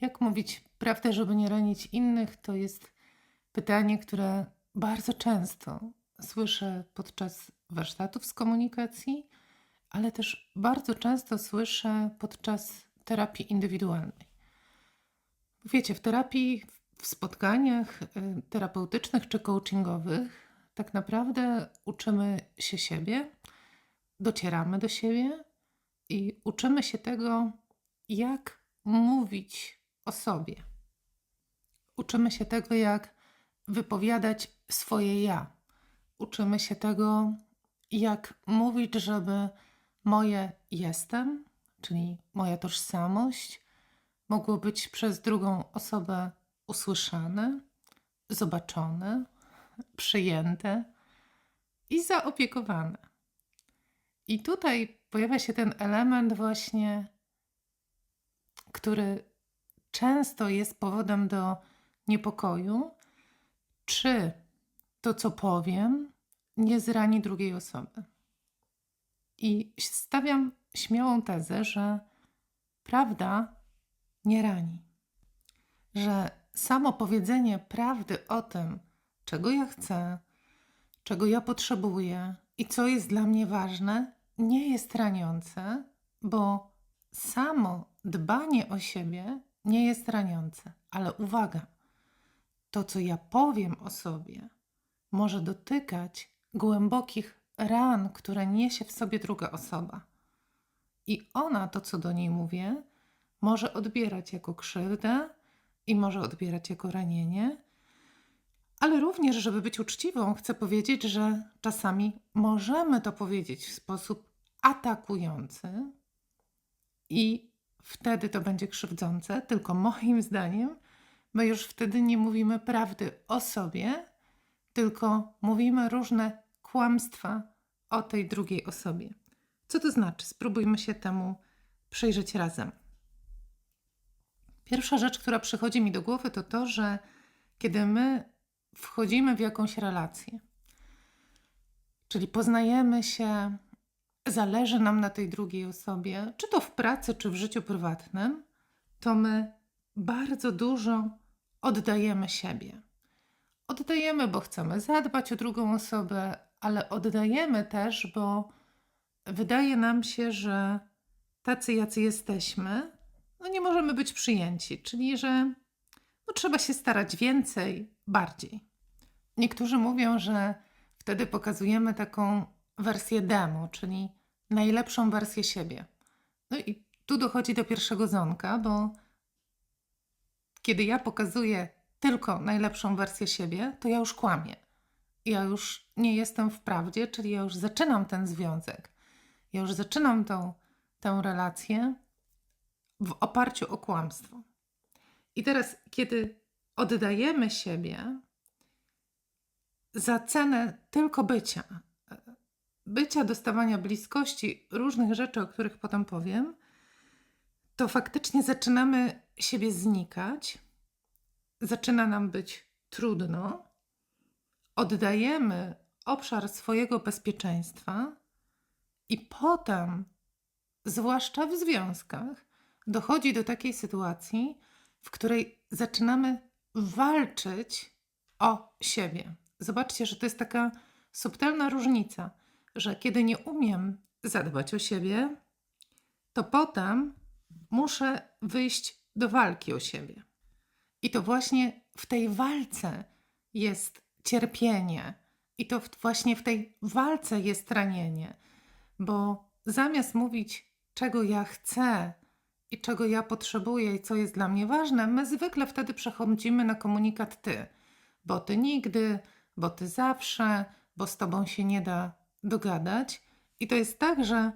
Jak mówić prawdę, żeby nie ranić innych, to jest pytanie, które bardzo często słyszę podczas warsztatów z komunikacji, ale też bardzo często słyszę podczas terapii indywidualnej. Wiecie, w terapii, w spotkaniach y, terapeutycznych czy coachingowych, tak naprawdę uczymy się siebie, docieramy do siebie i uczymy się tego, jak mówić o sobie. Uczymy się tego, jak wypowiadać swoje ja. Uczymy się tego, jak mówić, żeby moje jestem, czyli moja tożsamość, mogło być przez drugą osobę usłyszane, zobaczone, przyjęte i zaopiekowane. I tutaj pojawia się ten element właśnie, który często jest powodem do niepokoju, czy to, co powiem, nie zrani drugiej osoby. I stawiam śmiałą tezę, że prawda nie rani. Że samo powiedzenie prawdy o tym, czego ja chcę, czego ja potrzebuję i co jest dla mnie ważne, nie jest raniące, bo samo dbanie o siebie nie jest raniące. Ale uwaga, to co ja powiem o sobie, może dotykać głębokich ran, które niesie w sobie druga osoba. I ona to, co do niej mówię, może odbierać jako krzywdę i może odbierać jako ranienie. Ale również, żeby być uczciwą, chcę powiedzieć, że czasami możemy to powiedzieć w sposób atakujący i wtedy to będzie krzywdzące, tylko moim zdaniem my już wtedy nie mówimy prawdy o sobie, tylko mówimy różne kłamstwa o tej drugiej osobie. Co to znaczy? Spróbujmy się temu przyjrzeć razem. Pierwsza rzecz, która przychodzi mi do głowy, to to, że kiedy my wchodzimy w jakąś relację, czyli poznajemy się, zależy nam na tej drugiej osobie, czy to w pracy, czy w życiu prywatnym, to my bardzo dużo oddajemy siebie. Oddajemy, bo chcemy zadbać o drugą osobę, ale oddajemy też, bo wydaje nam się, że tacy, jacy jesteśmy, no nie możemy być przyjęci, czyli że no trzeba się starać więcej, bardziej. Niektórzy mówią, że wtedy pokazujemy taką wersję demo, czyli najlepszą wersję siebie. No i tu dochodzi do pierwszego zonka, bo kiedy ja pokazuję tylko najlepszą wersję siebie, to ja już kłamię. Ja już nie jestem w prawdzie, czyli ja już zaczynam ten związek. Ja już zaczynam tą, tę relację w oparciu o kłamstwo. I teraz, kiedy oddajemy siebie za cenę tylko bycia, bycia, dostawania bliskości, różnych rzeczy, o których potem powiem, to faktycznie zaczynamy siebie znikać, zaczyna nam być trudno, oddajemy obszar swojego bezpieczeństwa i potem, zwłaszcza w związkach, dochodzi do takiej sytuacji, w której zaczynamy walczyć o siebie. Zobaczcie, że to jest taka subtelna różnica, że kiedy nie umiem zadbać o siebie, to potem muszę wyjść do walki o siebie. I to właśnie w tej walce jest cierpienie, i to właśnie w tej walce jest ranienie, bo zamiast mówić, czego ja chcę i czego ja potrzebuję i co jest dla mnie ważne, my zwykle wtedy przechodzimy na komunikat ty, bo ty nigdy, bo ty zawsze, bo z tobą się nie da dogadać. I to jest tak, że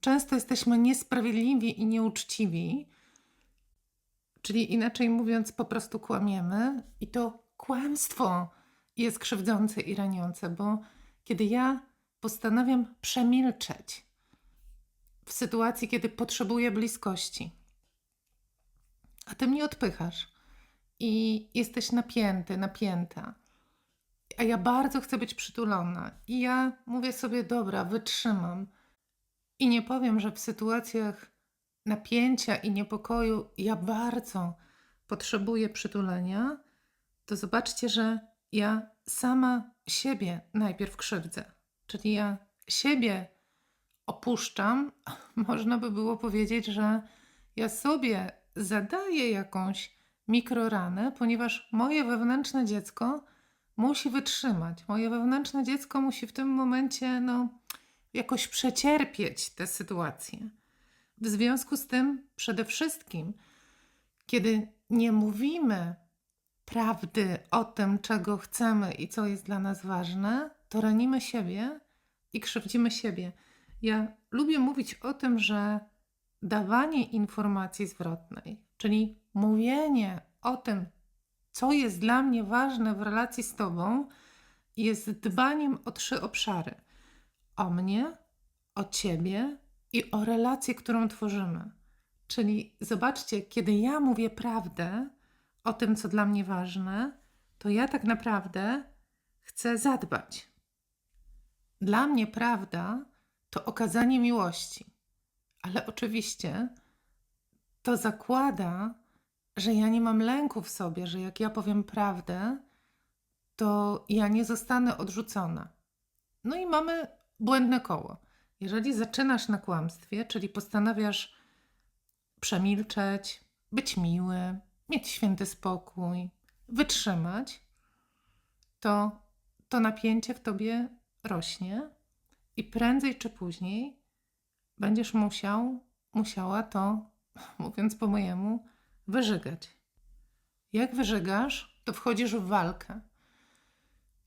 często jesteśmy niesprawiedliwi i nieuczciwi, czyli inaczej mówiąc, po prostu kłamiemy, i to kłamstwo jest krzywdzące i raniące, bo kiedy ja postanawiam przemilczeć w sytuacji, kiedy potrzebuję bliskości, a ty mnie odpychasz i jesteś napięty, napięta, a ja bardzo chcę być przytulona, i ja mówię sobie, dobra, wytrzymam. I nie powiem, że w sytuacjach napięcia i niepokoju ja bardzo potrzebuję przytulenia, to zobaczcie, że ja sama siebie najpierw krzywdzę. Czyli ja siebie opuszczam. Można by było powiedzieć, że ja sobie zadaję jakąś mikroranę, ponieważ moje wewnętrzne dziecko musi wytrzymać. Moje wewnętrzne dziecko musi w tym momencie no, jakoś przecierpieć tę sytuację. W związku z tym, przede wszystkim, kiedy nie mówimy prawdy o tym, czego chcemy i co jest dla nas ważne, to ranimy siebie i krzywdzimy siebie. Ja lubię mówić o tym, że dawanie informacji zwrotnej, czyli mówienie o tym, co jest dla mnie ważne w relacji z Tobą, jest dbaniem o trzy obszary: o mnie, o Ciebie i o relację, którą tworzymy. Czyli zobaczcie, kiedy ja mówię prawdę o tym, co dla mnie ważne, to ja tak naprawdę chcę zadbać. Dla mnie prawda to okazanie miłości, ale oczywiście to zakłada, że ja nie mam lęku w sobie, że jak ja powiem prawdę, to ja nie zostanę odrzucona. No i mamy błędne koło. Jeżeli zaczynasz na kłamstwie, czyli postanawiasz przemilczeć, być miły, mieć święty spokój, wytrzymać, to to napięcie w tobie rośnie i prędzej czy później będziesz musiał, musiała to, mówiąc po mojemu, wyżygać. Jak wyżygasz, to wchodzisz w walkę.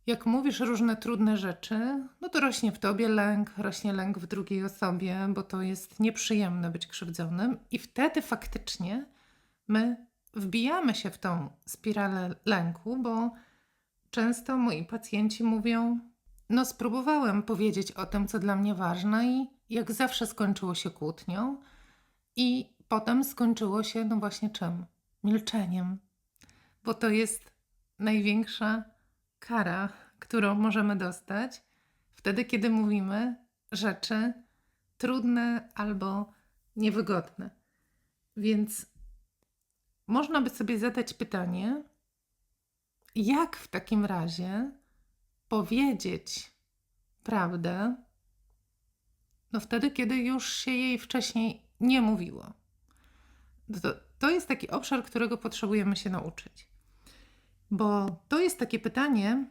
Jak mówisz różne trudne rzeczy, no to rośnie w tobie lęk, rośnie lęk w drugiej osobie, bo to jest nieprzyjemne być krzywdzonym, i wtedy faktycznie my wbijamy się w tą spiralę lęku, bo często moi pacjenci mówią: No, spróbowałem powiedzieć o tym, co dla mnie ważne, i jak zawsze skończyło się kłótnią, i potem skończyło się, no właśnie czym? Milczeniem, bo to jest największa kara, którą możemy dostać wtedy, kiedy mówimy rzeczy trudne albo niewygodne. Więc można by sobie zadać pytanie, jak w takim razie powiedzieć prawdę, no wtedy, kiedy już się jej wcześniej nie mówiło. To, to jest taki obszar, którego potrzebujemy się nauczyć. Bo to jest takie pytanie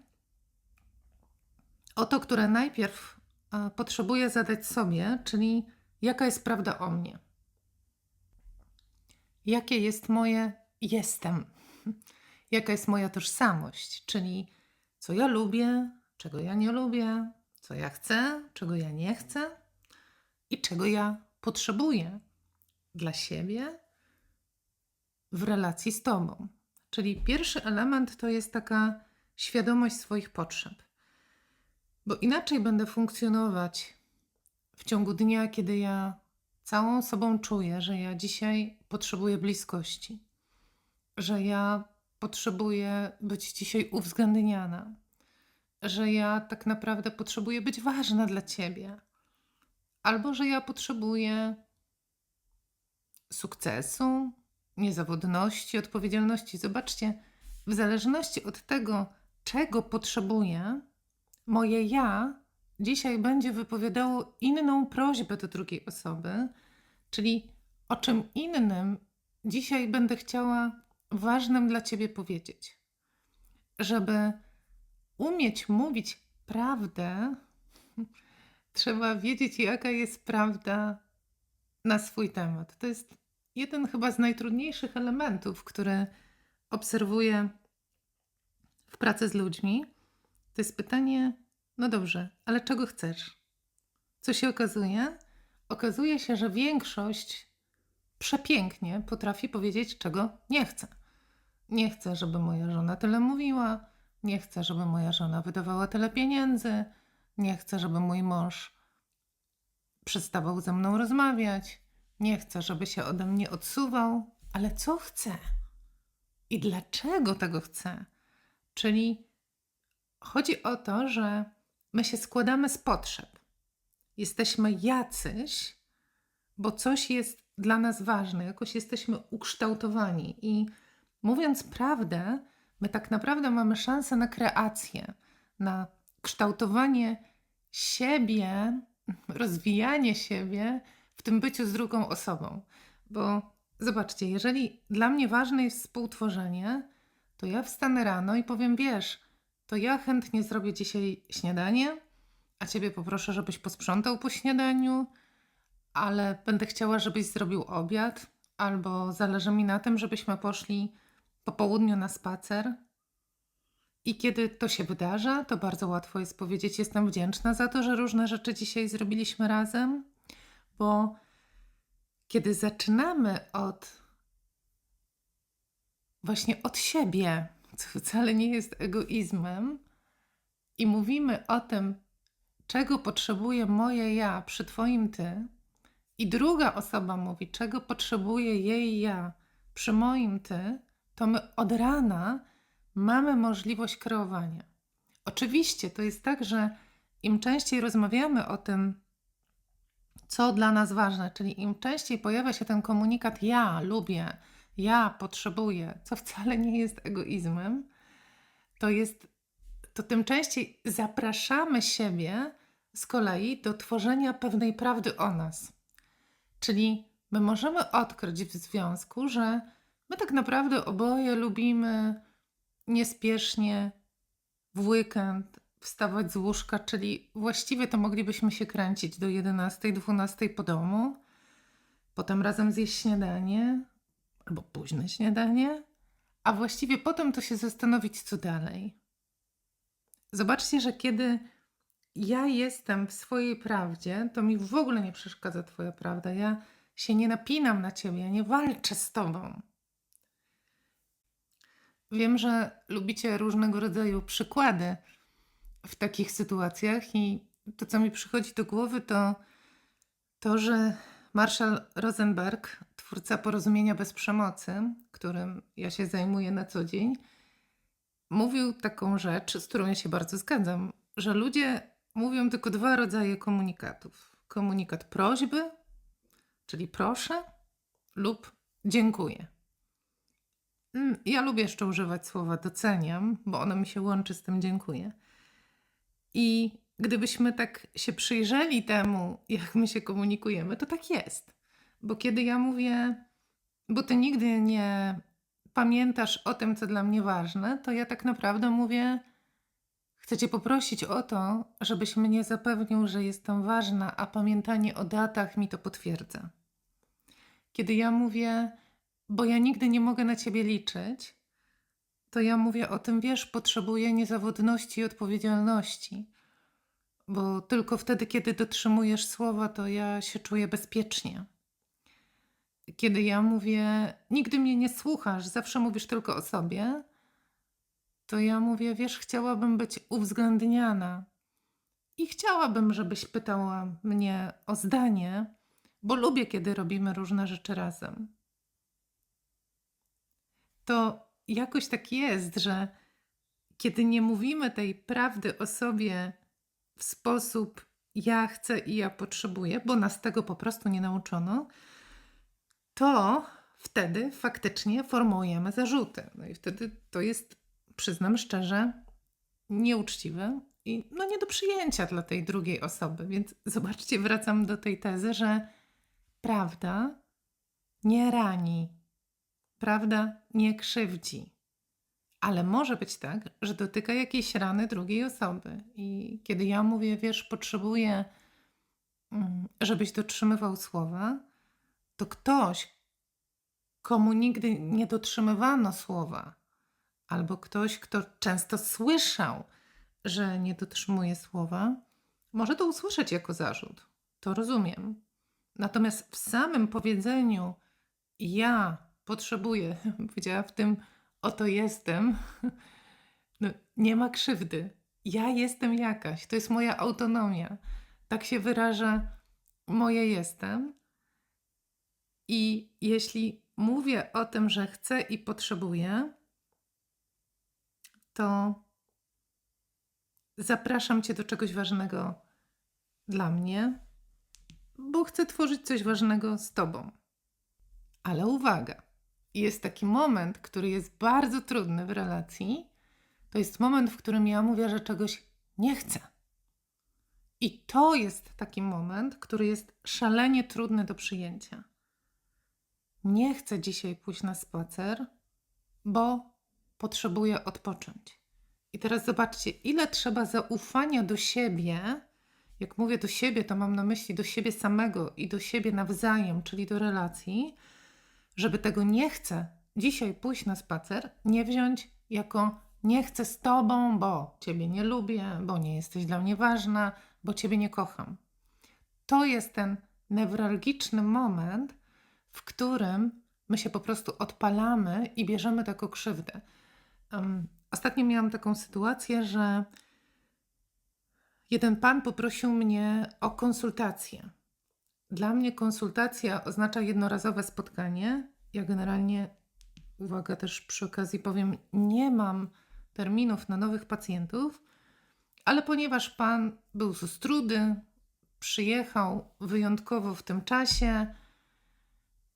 o to, które najpierw e, potrzebuję zadać sobie, czyli jaka jest prawda o mnie? Jakie jest moje jestem? Jaka jest moja tożsamość? Czyli co ja lubię, czego ja nie lubię, co ja chcę, czego ja nie chcę i czego ja potrzebuję dla siebie w relacji z Tobą. Czyli pierwszy element to jest taka świadomość swoich potrzeb. Bo inaczej będę funkcjonować w ciągu dnia, kiedy ja całą sobą czuję, że ja dzisiaj potrzebuję bliskości, że ja potrzebuję być dzisiaj uwzględniana, że ja tak naprawdę potrzebuję być ważna dla ciebie, albo że ja potrzebuję sukcesu, niezawodności, odpowiedzialności. Zobaczcie, w zależności od tego, czego potrzebuję, moje ja dzisiaj będzie wypowiadało inną prośbę do drugiej osoby, czyli o czym innym dzisiaj będę chciała ważnym dla ciebie powiedzieć. Żeby umieć mówić prawdę, trzeba wiedzieć, jaka jest prawda na swój temat. To jest jeden chyba z najtrudniejszych elementów, który obserwuję w pracy z ludźmi. To jest pytanie, no dobrze, ale czego chcesz? Co się okazuje? Okazuje się, że większość przepięknie potrafi powiedzieć, czego nie chce. Nie chcę, żeby moja żona tyle mówiła, nie chcę, żeby moja żona wydawała tyle pieniędzy, nie chcę, żeby mój mąż przestawał ze mną rozmawiać, nie chcę, żeby się ode mnie odsuwał, ale co chcę? I dlaczego tego chcę? Czyli chodzi o to, że my się składamy z potrzeb. Jesteśmy jacyś, bo coś jest dla nas ważne, jakoś jesteśmy ukształtowani i mówiąc prawdę, my tak naprawdę mamy szansę na kreację, na kształtowanie siebie, rozwijanie siebie w tym byciu z drugą osobą. Bo zobaczcie, jeżeli dla mnie ważne jest współtworzenie, to ja wstanę rano i powiem: Wiesz, to ja chętnie zrobię dzisiaj śniadanie, a ciebie poproszę, żebyś posprzątał po śniadaniu, ale będę chciała, żebyś zrobił obiad, albo zależy mi na tym, żebyśmy poszli po południu na spacer. I kiedy to się wydarza, to bardzo łatwo jest powiedzieć: Jestem wdzięczna za to, że różne rzeczy dzisiaj zrobiliśmy razem, bo kiedy zaczynamy od właśnie od siebie, co wcale nie jest egoizmem, i mówimy o tym, czego potrzebuje moje ja przy Twoim ty, i druga osoba mówi, czego potrzebuje jej ja przy moim ty, to my od rana mamy możliwość kreowania. Oczywiście to jest tak, że im częściej rozmawiamy o tym, co dla nas ważne, czyli im częściej pojawia się ten komunikat ja lubię, ja potrzebuję, co wcale nie jest egoizmem, to jest to tym częściej zapraszamy siebie z kolei do tworzenia pewnej prawdy o nas. Czyli my możemy odkryć w związku, że my tak naprawdę oboje lubimy niespiesznie w weekend wstawać z łóżka, czyli właściwie to moglibyśmy się kręcić do 11, 12 po domu, potem razem zjeść śniadanie albo późne śniadanie, a właściwie potem to się zastanowić, co dalej. Zobaczcie, że kiedy ja jestem w swojej prawdzie, to mi w ogóle nie przeszkadza Twoja prawda. Ja się nie napinam na Ciebie, ja nie walczę z Tobą. Wiem, że lubicie różnego rodzaju przykłady w takich sytuacjach, i to, co mi przychodzi do głowy, to to, że Marshall Rosenberg, twórca porozumienia bez przemocy, którym ja się zajmuję na co dzień, mówił taką rzecz, z którą ja się bardzo zgadzam, że ludzie mówią tylko dwa rodzaje komunikatów: komunikat prośby, czyli proszę, lub dziękuję. Mm, Ja lubię jeszcze używać słowa doceniam, bo ono mi się łączy z tym dziękuję. I gdybyśmy tak się przyjrzeli temu, jak my się komunikujemy, to tak jest. Bo kiedy ja mówię, bo ty nigdy nie pamiętasz o tym, co dla mnie ważne, to ja tak naprawdę mówię, chcę cię poprosić o to, żebyś mnie zapewnił, że jestem ważna, a pamiętanie o datach mi to potwierdza. Kiedy ja mówię, bo ja nigdy nie mogę na ciebie liczyć, to ja mówię o tym, wiesz, potrzebuję niezawodności i odpowiedzialności. Bo tylko wtedy, kiedy dotrzymujesz słowa, to ja się czuję bezpiecznie. Kiedy ja mówię, nigdy mnie nie słuchasz, zawsze mówisz tylko o sobie, to ja mówię, wiesz, chciałabym być uwzględniana. I chciałabym, żebyś pytała mnie o zdanie, bo lubię, kiedy robimy różne rzeczy razem. To jakoś tak jest, że kiedy nie mówimy tej prawdy o sobie w sposób ja chcę i ja potrzebuję, bo nas tego po prostu nie nauczono, to wtedy faktycznie formułujemy zarzuty. No i wtedy to jest, przyznam szczerze, nieuczciwe i no nie do przyjęcia dla tej drugiej osoby. Więc zobaczcie, wracam do tej tezy, że prawda nie rani, prawda nie krzywdzi. Ale może być tak, że dotyka jakiejś rany drugiej osoby. I kiedy ja mówię, wiesz, potrzebuję, mm, żebyś dotrzymywał słowa, to ktoś, komu nigdy nie dotrzymywano słowa, albo ktoś, kto często słyszał, że nie dotrzymuje słowa, może to usłyszeć jako zarzut. To rozumiem. Natomiast w samym powiedzeniu ja potrzebuję, powiedziała w tym oto jestem, no, nie ma krzywdy. Ja jestem jakaś, to jest moja autonomia. Tak się wyraża moje jestem. I jeśli mówię o tym, że chcę i potrzebuję, to zapraszam Cię do czegoś ważnego dla mnie, bo chcę tworzyć coś ważnego z Tobą. Ale uwaga, jest taki moment, który jest bardzo trudny w relacji. To jest moment, w którym ja mówię, że czegoś nie chcę. I to jest taki moment, który jest szalenie trudny do przyjęcia. Nie chcę dzisiaj pójść na spacer, bo potrzebuję odpocząć. I teraz zobaczcie, ile trzeba zaufania do siebie. Jak mówię do siebie, to mam na myśli do siebie samego i do siebie nawzajem, czyli do relacji, żeby tego nie chcę dzisiaj pójść na spacer, nie wziąć jako nie chcę z tobą, bo ciebie nie lubię, bo nie jesteś dla mnie ważna, bo ciebie nie kocham. To jest ten newralgiczny moment, w którym my się po prostu odpalamy i bierzemy taką krzywdę. Um, ostatnio miałam taką sytuację, że jeden pan poprosił mnie o konsultację. Dla mnie konsultacja oznacza jednorazowe spotkanie. Ja generalnie, uwaga, też przy okazji powiem, nie mam terminów na nowych pacjentów, ale ponieważ pan był z Ostrudy, przyjechał wyjątkowo w tym czasie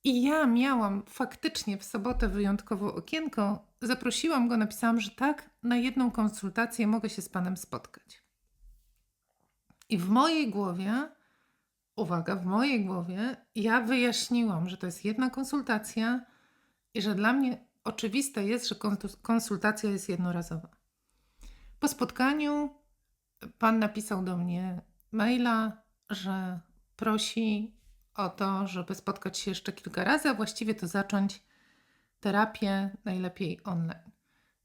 i ja miałam faktycznie w sobotę wyjątkowo okienko, zaprosiłam go, napisałam, że tak, na jedną konsultację mogę się z panem spotkać. I w mojej głowie, uwaga, w mojej głowie, ja wyjaśniłam, że to jest jedna konsultacja i że dla mnie oczywiste jest, że konsu- konsultacja jest jednorazowa. Po spotkaniu pan napisał do mnie maila, że prosi o to, żeby spotkać się jeszcze kilka razy, a właściwie to zacząć terapię najlepiej online.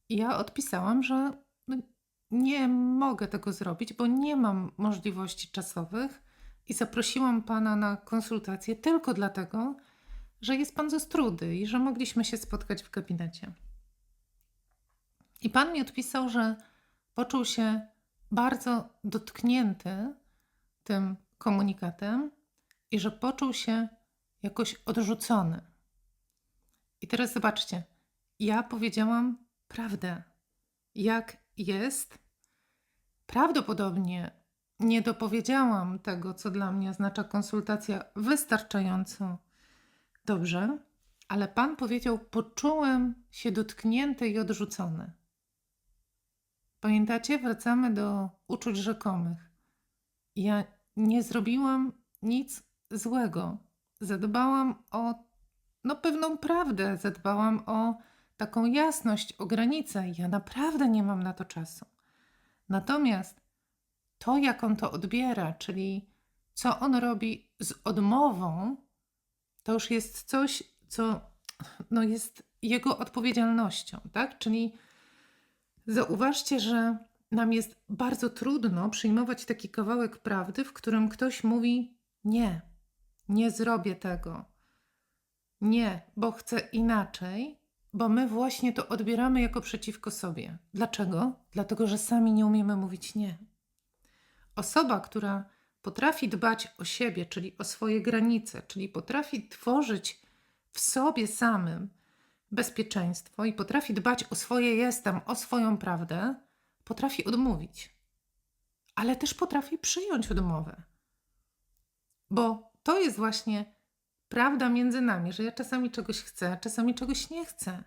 I ja odpisałam, że no, nie mogę tego zrobić, bo nie mam możliwości czasowych i zaprosiłam pana na konsultację tylko dlatego, że jest pan ze strudy i że mogliśmy się spotkać w gabinecie. I pan mi odpisał, że poczuł się bardzo dotknięty tym komunikatem i że poczuł się jakoś odrzucony. I teraz zobaczcie, ja powiedziałam prawdę, jak jest. Prawdopodobnie nie dopowiedziałam tego, co dla mnie oznacza konsultacja wystarczająco dobrze, ale Pan powiedział: Poczułem się dotknięty i odrzucony. Pamiętacie? Wracamy do uczuć rzekomych. Ja nie zrobiłam nic złego. Zadbałam o no, pewną prawdę, zadbałam o taką jasność, o granice. Ja naprawdę nie mam na to czasu. Natomiast to, jak on to odbiera, czyli co on robi z odmową, to już jest coś, co no, jest jego odpowiedzialnością, tak? Czyli zauważcie, że nam jest bardzo trudno przyjmować taki kawałek prawdy, w którym ktoś mówi: Nie, nie zrobię tego. Nie, bo chcę inaczej, bo my właśnie to odbieramy jako przeciwko sobie. Dlaczego? Dlatego, że sami nie umiemy mówić nie. Osoba, która potrafi dbać o siebie, czyli o swoje granice, czyli potrafi tworzyć w sobie samym bezpieczeństwo i potrafi dbać o swoje jestem, o swoją prawdę, potrafi odmówić. Ale też potrafi przyjąć odmowę. Bo to jest właśnie prawda między nami, że ja czasami czegoś chcę, czasami czegoś nie chcę.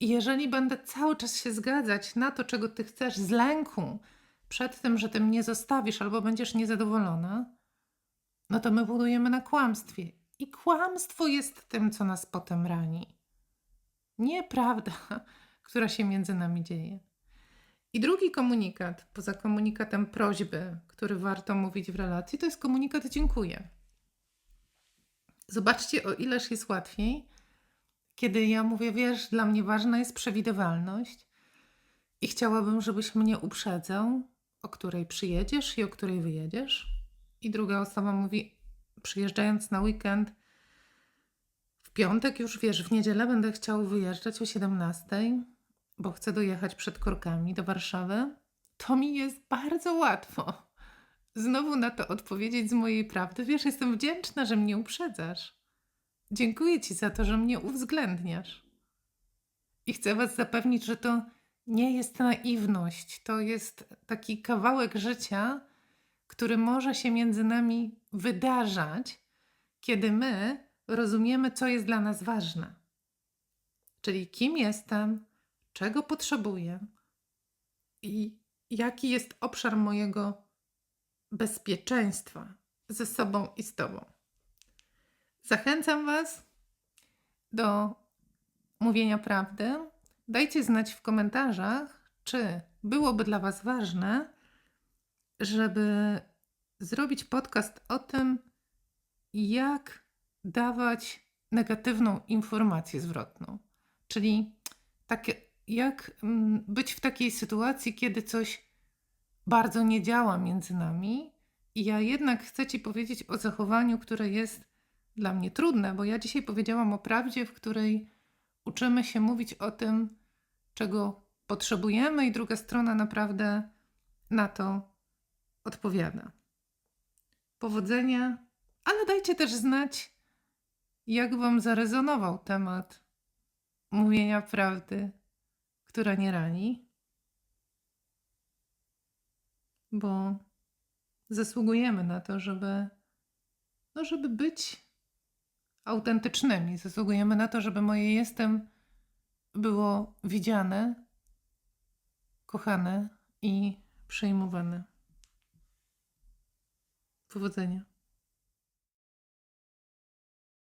I jeżeli będę cały czas się zgadzać na to, czego ty chcesz, z lęku przed tym, że ty mnie zostawisz albo będziesz niezadowolona, no to my budujemy na kłamstwie. I kłamstwo jest tym, co nas potem rani. Nie prawda, która się między nami dzieje. I drugi komunikat, poza komunikatem prośby, który warto mówić w relacji, to jest komunikat dziękuję. Zobaczcie, o ileż jest łatwiej, kiedy ja mówię, wiesz, dla mnie ważna jest przewidywalność i chciałabym, żebyś mnie uprzedzał, o której przyjedziesz i o której wyjedziesz. I druga osoba mówi, przyjeżdżając na weekend, w piątek już wiesz, w niedzielę będę chciał wyjeżdżać o 17, bo chcę dojechać przed korkami do Warszawy. To mi jest bardzo łatwo znowu na to odpowiedzieć z mojej prawdy. Wiesz, jestem wdzięczna, że mnie uprzedzasz. Dziękuję Ci za to, że mnie uwzględniasz. I chcę Was zapewnić, że to nie jest naiwność, to jest taki kawałek życia, który może się między nami wydarzać, kiedy my rozumiemy, co jest dla nas ważne. czyli kim jestem, czego potrzebuję i jaki jest obszar mojego bezpieczeństwa ze sobą i z Tobą. Zachęcam Was do mówienia prawdy. Dajcie znać w komentarzach, czy byłoby dla Was ważne, żeby zrobić podcast o tym, jak dawać negatywną informację zwrotną. Czyli takie, jak mm, być w takiej sytuacji, kiedy coś bardzo nie działa między nami, i ja jednak chcę Ci powiedzieć o zachowaniu, które jest dla mnie trudne, bo ja dzisiaj powiedziałam o prawdzie, w której uczymy się mówić o tym, czego potrzebujemy, i druga strona naprawdę na to odpowiada. Powodzenia, ale dajcie też znać, jak Wam zarezonował temat mówienia prawdy, która nie rani, bo zasługujemy na to, żeby, no, żeby być autentycznymi. Zasługujemy na to, żeby moje jestem było widziane, kochane i przyjmowane. Powodzenia.